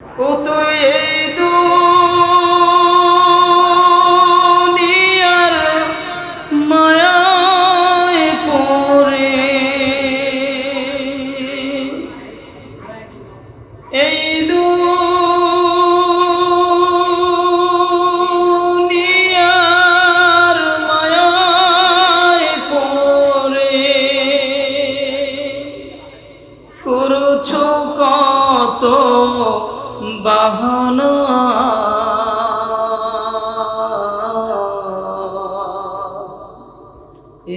ও তুই দুনিয়ার মায়ায় এই দুনিয়ার মায়ায় পড়ে। করছ কত বাহনা।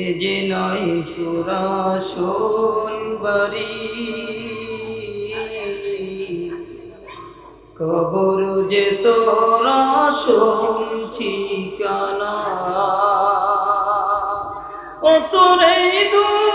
এ যে নয় তোরা শোন বাড়ি। কবর যে তোরা শোন ঠিকানা। ও তোর এই দুনিয়া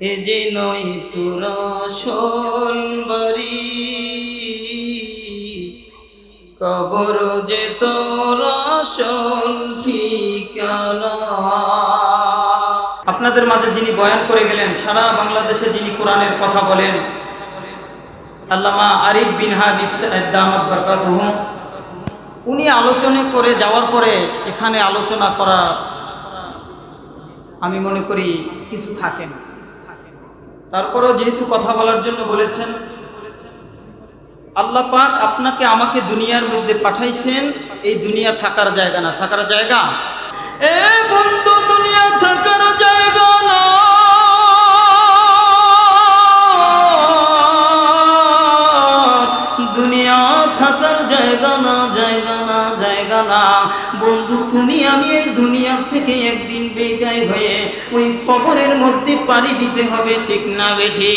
এ যে নয় তোরা বাড়ি কবর যে তোরা আপনাদের মাঝে যিনি বয়ান করে গেলেন, সারা বাংলাদেশে যিনি কোরআনের কথা বলেন, আল্লামা আরিফ বিন হাবিব উনি আলোচনা করে যাওয়ার পরে এখানে আলোচনা করা আমি মনে করি কিছু থাকে না। তারপরেও যেহেতু কথা বলার জন্য বলেছেন, আল্লাহ পাক আপনাকে আমাকে দুনিয়ার মধ্যে পাঠাইছেন, এই দুনিয়া থাকার জায়গা না। থাকার জায়গা? দুনিয়া থাকার জায়গা না। দুনিয়া থাকার জায়গা না জায়গা না। না বন্ধু, তুমি আমি এই দুনিয়া থেকে একদিন বিদায় হয়ে ওই কবরের মধ্যে পাড়ি দিতে হবে, ঠিক না বেঠি?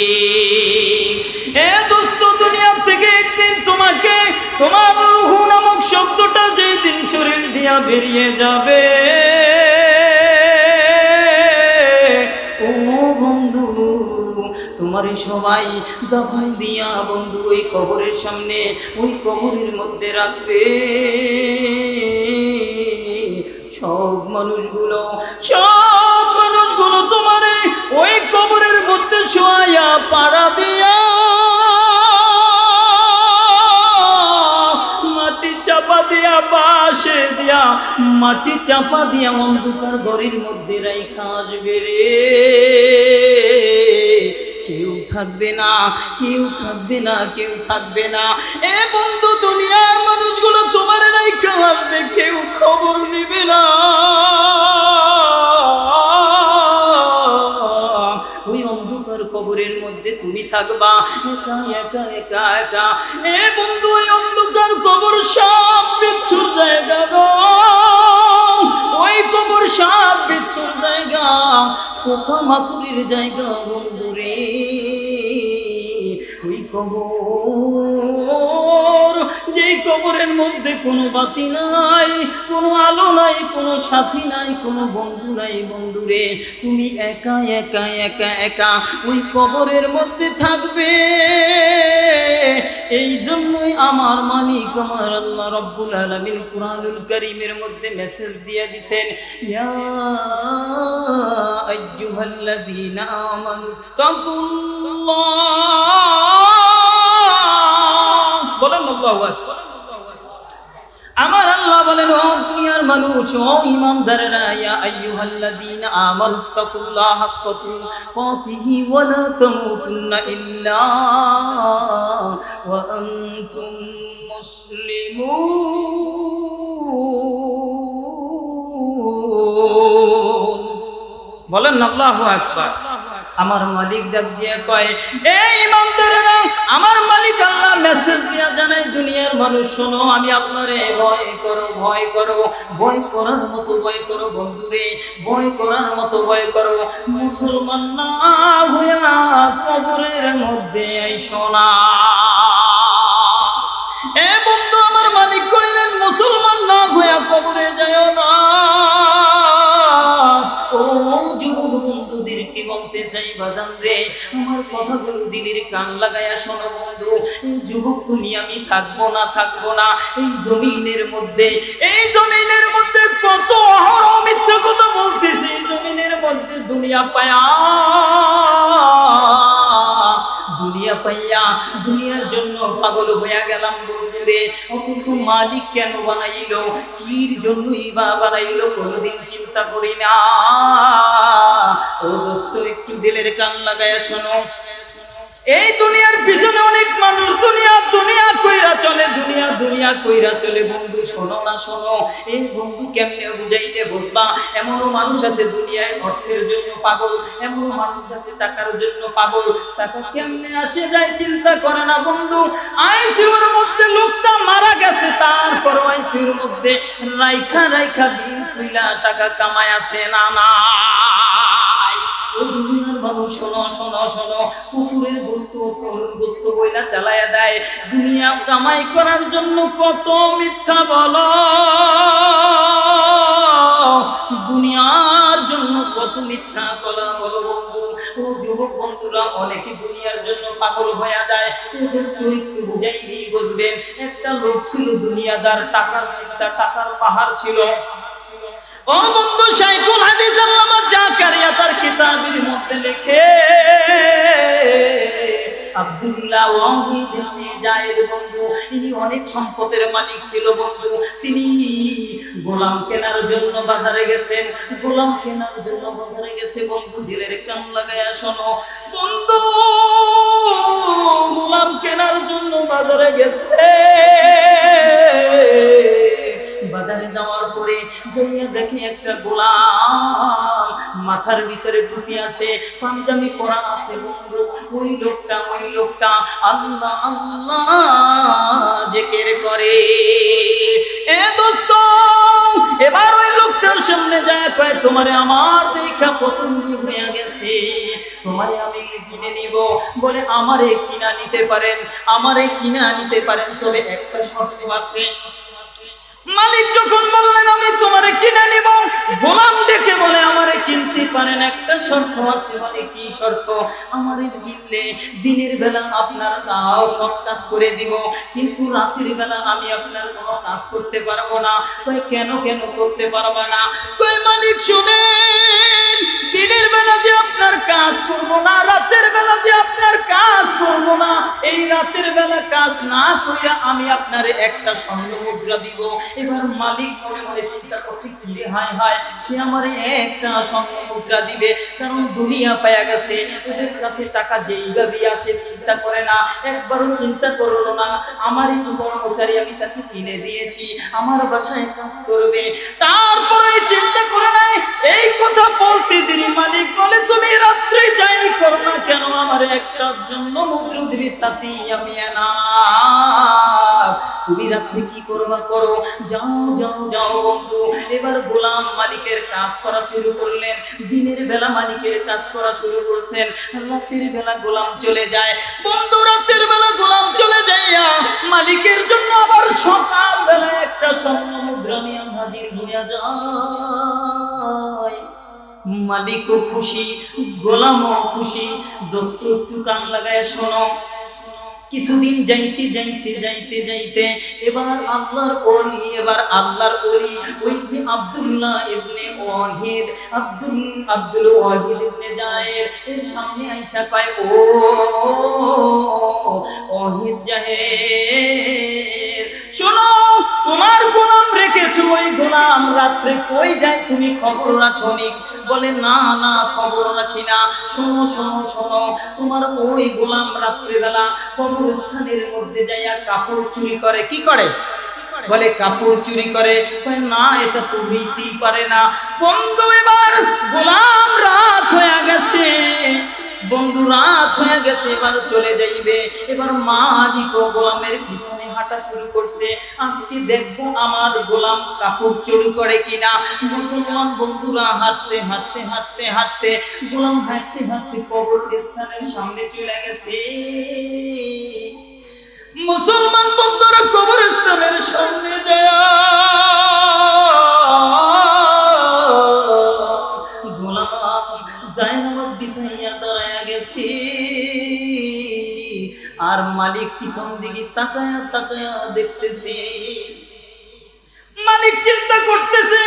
এ দোস্ত, দুনিয়া থেকে একদিন তোমাকে তোমার রুহু নামক শব্দটা যেই দিন শরীর দিয়া বেরিয়ে যাবে। ও বন্ধু, তোমার সবাই দফন দিয়া বন্ধু ওই কবরের সামনে, ওই কবরের মধ্যে রাখবে। সব মানুষগুলো সব মানুষগুলো তোমার ওই কবরের মধ্যে শোয়া পাড়া দিয়া মাটি চাপা দিয়া, পাশে দিয়া, মাটি চাপা দিয়া অন্ধকার ঘরের মধ্যে রাইখা আসবে রে। কেউ থাকবে না, কেউ থাকবে না, কেউ থাকবে না। এ বন্ধু, দুনিয়ার মানুষগুলো তোমার রাইখা আসবে, কেউ খবর নেবে না। ওই অন্ধকার কবরের মধ্যে তুমি থাকবা, একা একা একা একা। এ বন্ধু, ওই অন্ধকার কবর সব বিচ্ছুর জায়গা ওই কবর সব বিচ্ছুর জায়গা পোকা মাকুরের জায়গা বন্ধু। কবর। যেই কবরের মধ্যে কোনো বাতি নাই, কোনো আলো নাই, কোনো সাথী নাই, কোনো বন্ধু নাই বন্ধুরে, তুমি একা একা একা একা ওই কবরের মধ্যে থাকবে। এই জন্যই আমার মালিক, আমার আল্লাহ রব্বুল আলামিন কুরআনুল কারীমের মধ্যে মেসেজ দিয়ে দিছেন, ইয়া আইয়ুহাল্লাযীনা আমানু, তাকুল্লাহ। বলেন আল্লাহু আমার আল্লাহ বলেন, ও দুনিয়ার মানুষ, ও ইমানদারেরা ইয়া আইয়ুহাল্লাযীনা আমানু তাকুল্লাহ হাক্কা তুকাতিহি ওয়া লা তামুতুন্না ইল্লা ওয়া আনতুম মুসলিমুন। বলেন আল্লাহু আকবার। আমার মালিক ডাক দিয়ে কয়, এই ইমানদারেরা, আমার মালিক আল্লাহ মেসেজ দিয়া জানাই দুনিয়ার মানুষ, শোনো, আমি আপনারে ভয় করো ভয় করো, ভয় করার মতো ভয় করো, বন্ধুরে, ভয় করার মতো ভয় করো, মুসলমান না হইয়া কবরের মধ্যে আইসো না। এ চাই বাজান রে, আমার কথাগুলো দিলির কান লাগায়া শোনো বন্ধু। এই যুবক তুমি, আমি থাকব না থাকব না। এই জমিনের মধ্যে, এই জমিনের মধ্যে কত অহরহ মিথ্যা কথা বলতেছি। জমিনের মধ্যে দুনিয়া পায়া। পাইয়া দুনিয়ার জন্য পাগল হইয়া গেলাম বলতে রে ও অথচ মালিক কেন বানাইল? কির জন্যই বা বানাইল? কোনোদিন চিন্তা করি না। ও দোস্ত, একটু দিলের কান লাগাইয়া শোনো। এই দুনিয়ার পিছনে অনেক মানুষ, দুনিয়া দুনিয়া কইরা চলে, দুনিয়া দুনিয়া কইরা চলে। বন্ধু, শোনো না, শোনো। এই বন্ধু কেমনে বুঝাইলে বুঝবা? এমনও মানুষ আছে দুনিয়ায় অর্থের জন্য পাগল এমন মানুষ আছে টাকার জন্য পাগল। টাকা কেমনে আসে যায় চিন্তা করে না বন্ধু। আইসিউর মধ্যে লোকটা মারা গেছে, তারপর আইসিউর মধ্যে রাইখা রাইখা বিল খুইলা টাকা কামায় আছে না না মানুষ শোনো শোনো শোনো, কুকুরের বস্তু বস্তু বইলা চালায়া দেয়। দুনিয়া কামাই করার জন্য কত মিথ্যা বলো। দুনিয়ার জন্য কত মিথ্যা কলা বলো বন্ধু। ও যুবক বন্ধুরা, অনেকে দুনিয়ার জন্য পাগল হয়ে যায়। একটু বুঝাইলেই বুঝবেন। একটা লোক ছিল দুনিয়াদার, টাকার চিন্তা, টাকার পাহাড় ছিল। ও বন্ধু শাইখুল হাদিস আল্লামা জাকারিয়া তার কিতাবের মধ্যে লেখে, আব্দুল্লাহ ওয়াহিদ ইবনে বন্ধু, ইনি অনেক সম্পদের মালিক ছিল বন্ধু। তিনি গোলাম কেনার জন্য বাজারে গেছেন। গোলাম কেনার জন্য বাজারে গেছে বন্ধু, দিলের কান লাগায়া শোনো। বন্ধু, গোলাম কেনার জন্য বাজারে গেছে। বাজারে যাওয়ার পরে যাইয়া দেখে একটা গোলাম মাথার ভিতরে টুপি আছে, পাঞ্জাবি পরা আছে বন্ধু। ওই লোকটা ওই লোকটা আল্লাহ আল্লাহ জেকের করে। এ দোস্ত, এবার ওই লোকটার সামনে যায়, কয়, তোমারে আমার দেখা পছন্দ হয়ে গেছে। তোমারে আমি কিনে নিব। বলে, আমারে কিনা নিতে পারেন, আমারে কিনা নিতে পারেন, তবে একটা শর্ত আছে। মালিক যখন বললেন, আমি তোমারে কিনে নিব গোলাম ডেকে বলে, আমারে কিনতে পারেন একটা শর্ত আছে। বলে, কি শর্ত? আমারে কিনলে দিনের বেলা আপনার তাও সব কাজ করে দিব, কিন্তু রাতের বেলা আমি আপনার কোনো কাজ করতে পারব না। কই কেন কেন করতে পারব না? কই মালিক শুনে দিনের বেলা যে আপনার কাজ করব না, রাতের বেলা যে আপনার কাজ করব না, এই রাতের বেলা কাজ না করিয়া আমি আপনার একটা স্বর্ণ মুদ্রা দিব। এবার মালিক মনে মনে চিন্তা করছে কি রে হায় হায়, সে আমার একটা স্বর্ণ মুদ্রা দিবে, কারণ দুনিয়া পায়া গেছে, ওদের কাছে টাকা যেইভাবে আসে চিন্তা করে না, একবারও চিন্তা করল না, আমারই তো কর্মচারী, আমি তাকে কিনে দিয়েছি, আমার বাসায় কাজ করবে। তারপরে চিন্তা করে নাই, এই কথা বলতে দিনি মালিক বলে, তুমি রাত্রে যাই করো না কেন, আমার একটা জন্য মুদ্রা দিবি, তাতেই আমি না তুমি রাত্রে কি করবা করো? যাও যাও যাও বন্ধু। এবার গোলাম মালিকের কাজ করা শুরু করলেন। দিনের বেলা মালিকের কাজ করা শুরু করছেন। রাতের বেলা গোলাম চলে যায়। বন্ধু, রাতের বেলা গোলাম চলে যাইয়া মালিকের জন্য আবার সকাল বেলা একটা স্বর্ণ নিয়ে হাজির হইয়া যায়। মালিকও খুশি, গোলামও খুশি। দোস্ত, একটু কান লাগায় শোনো। কিছুদিন যাইতে যাইতে যাইতে যাইতে এবার আল্লাহর ওলি এবার আল্লাহর ওলি ওই যে আব্দুল্লাহ ইবনে ওয়াহিদ আব্দুল আব্দুল ওয়াহিদ ইবনে জায়ের এর সামনে আইসা পায় ও ওয়াহিদ জাহের শোনো, তোমার গোলাম রেখেছো, ওই গোলাম রাত্রে কই যায় তুমি খবর রাখো নি? বলে, না না, খবর রাখি না। শোনো শোনো শোনো, তোমার ওই গোলাম রাত্রিবেলা কবরস্থানের মধ্যে যাইয়া কাপড় চুরি করে। কি করে? বলে, কাপড় চুরি করে। না, এটা তো হইতেই পারে না। বন্ধু, এবার গোলাম রাত হয়ে গেছে। বন্ধু রাত হয়ে গেছে, এবার চলে যাইবে। এবার মালিক ও গোলামের পিছনে হাঁটা শুরু করছে। আজকে দেখব আমার গোলাম কাপড় চুরি করে কিনা। মুসলমান বন্ধুরা হাঁটতে হাঁটতে হাঁটতে হাঁটতে, গোলাম হাঁটতে হাঁটতে কবর স্থানের সামনে চলে গেছে। মুসলমান বন্ধুরা কবরস্থানের সামনে যায়। মালিক পিছন দিকে তাকায়া তাকায়া দেখতেছি। মালিক চিন্তা করতেছে,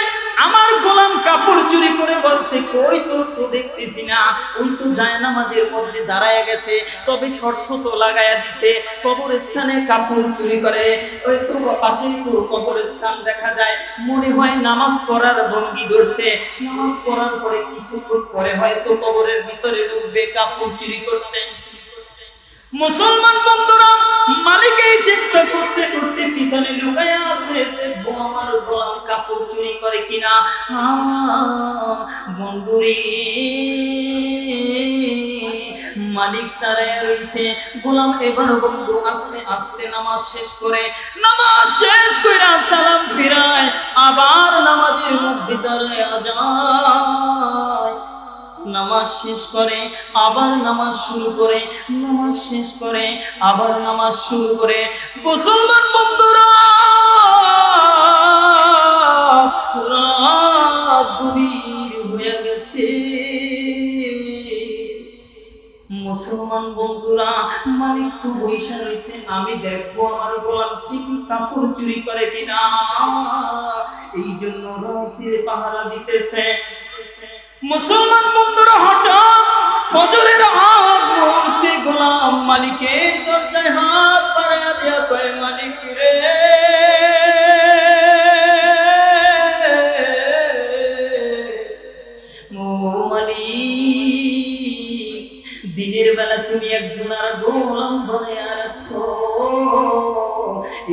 আমার গোলাম কাপড় চুরি করে বলছে, কই তো তো দেখতেছি না। ওই তো যায় নামাজের মধ্যে দাঁড়ায় গেছে, তবে শর্ত তো লাগায়া দিছে, কবরস্থানে কাপড় চুরি করে। ওই তো পাশে তো কবরস্থান দেখা যায়, মনে হয় নামাজ পড়ার ভঙ্গি ধরছে। নামাজ পড়ার পরে কিছুক্ষণ পরে হয়তো কবরের ভিতরে ঢুকবে, কাপড় চুরি করতে। মুসলমান বন্ধুরা মালিক এই চিন্তা করতে করতে পিছনে লুকায়া আছে। দেখব আমার গোলাম কাপড় চুরি করে কিনা? বন্ধুরে, মালিক তারায় রইছে। গোলাম এবার বন্ধু আস্তে আস্তে নামাজ শেষ করে। নামাজ শেষ করে সালাম ফিরায়। আবার নামাজের মধ্যে দাঁড়ায় যায় নামাজ শেষ করে, আবার নামাজ শুরু করে, নামাজ শেষ করে, আবার নামাজ শুরু করে। মুসলমান বন্ধুরা হয়ে গেছে। মুসলমান বন্ধুরা, মালিক তো বৈশা রয়েছে, আমি দেখব আমার গোলাম ঠিকই কাপড় চুরি করে কিনা। এই জন্য রাতে পাহারা দিতেছে। মুসলমান বন্ধুরা, হঠাৎ ফজরের আগ মুহূর্তে গোলাম মালিকের দরজায় হাত বাড়ায় দিয়া কয়, মালিক রে। দিনের বেলা তুমি একজন আর গোলাম বানায় রাখছো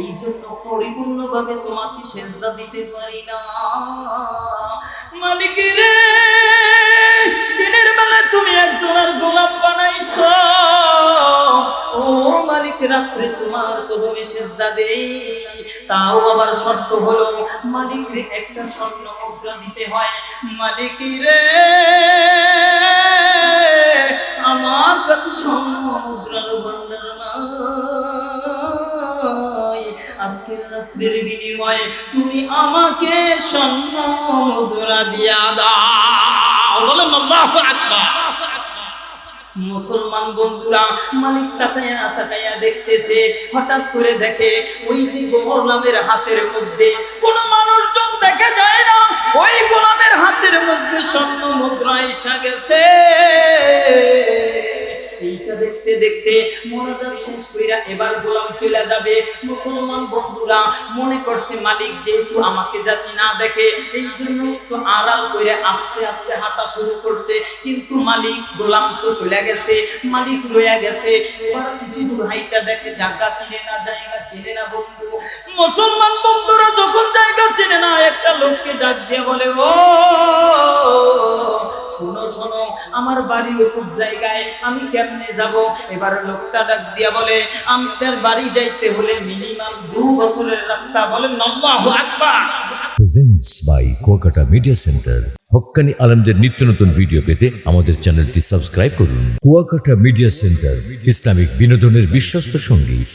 এই জন্য পরিপূর্ণভাবে তোমাকে সেজদা দিতে পারি না। মালিক রে, দিনের বেলা তুমি একজন গোলাম বানাইছো। ও মালিক, রাত্রে তোমার কদমে সেজদা দেই। তাও আবার শর্ত হলো, মালিক রে, একটা স্বর্ণ মুদ্রা দিতে হয়। মালিক রে, আমার কাছে স্বর্ণ মুদ্রার ভান্ডার নাই। বিনিময়ে তুমি আমাকে স্বর্ণ মুদ্রা দিয়া দাও। আল্লাহু আকবার। মুসলমান বন্ধুরা, মালিক তাকায়া তাকায়া দেখতেছে, হঠাৎ করে দেখে ওই যে গোলামের হাতের মধ্যে কোন মানুষজন দেখা যায় না। ওই গোলামের হাতের মধ্যে স্বর্ণ মুদ্রা এসে গেছে। এইটা দেখতে দেখতে মনোযোগ শেষ কইরা এবার গোলাম চলে যাবে। মুসলমান বন্ধুরা, মনে করছে মালিক যেহেতু আমাকে জাতি না দেখে এই জন্য একটু আড়াল করে আস্তে আস্তে হাঁটা শুরু করছে। কিন্তু মালিক গোলাম তো চলে গেছে, মালিক রয়ে গেছে। এবার কিছু দূর হাইটা দেখে জায়গা চিনে না, জায়গা চিনে না বন্ধু। মুসলমান বন্ধুরা যখন জায়গা চিনে না, একটা লোককে ডাক দিয়ে বলে, ও শোনো শোনো, আমার বাড়ি ওকুব জায়গায়, আমি কেমনে যাব? এবার লোকটা ডাক দিয়া বলে আমাদের বাড়ি যাইতে হলে মিনিমাম দু বছরের রাস্তা। বলে presents by Kuakata media centre আলমদের নিত্য নতুন ভিডিও পেতে আমাদের চ্যানেলটি সাবস্ক্রাইব করুন। কুয়াকাটা মিডিয়া সেন্টার ইসলামিক বিনোদনের বিশ্বস্ত সঙ্গী।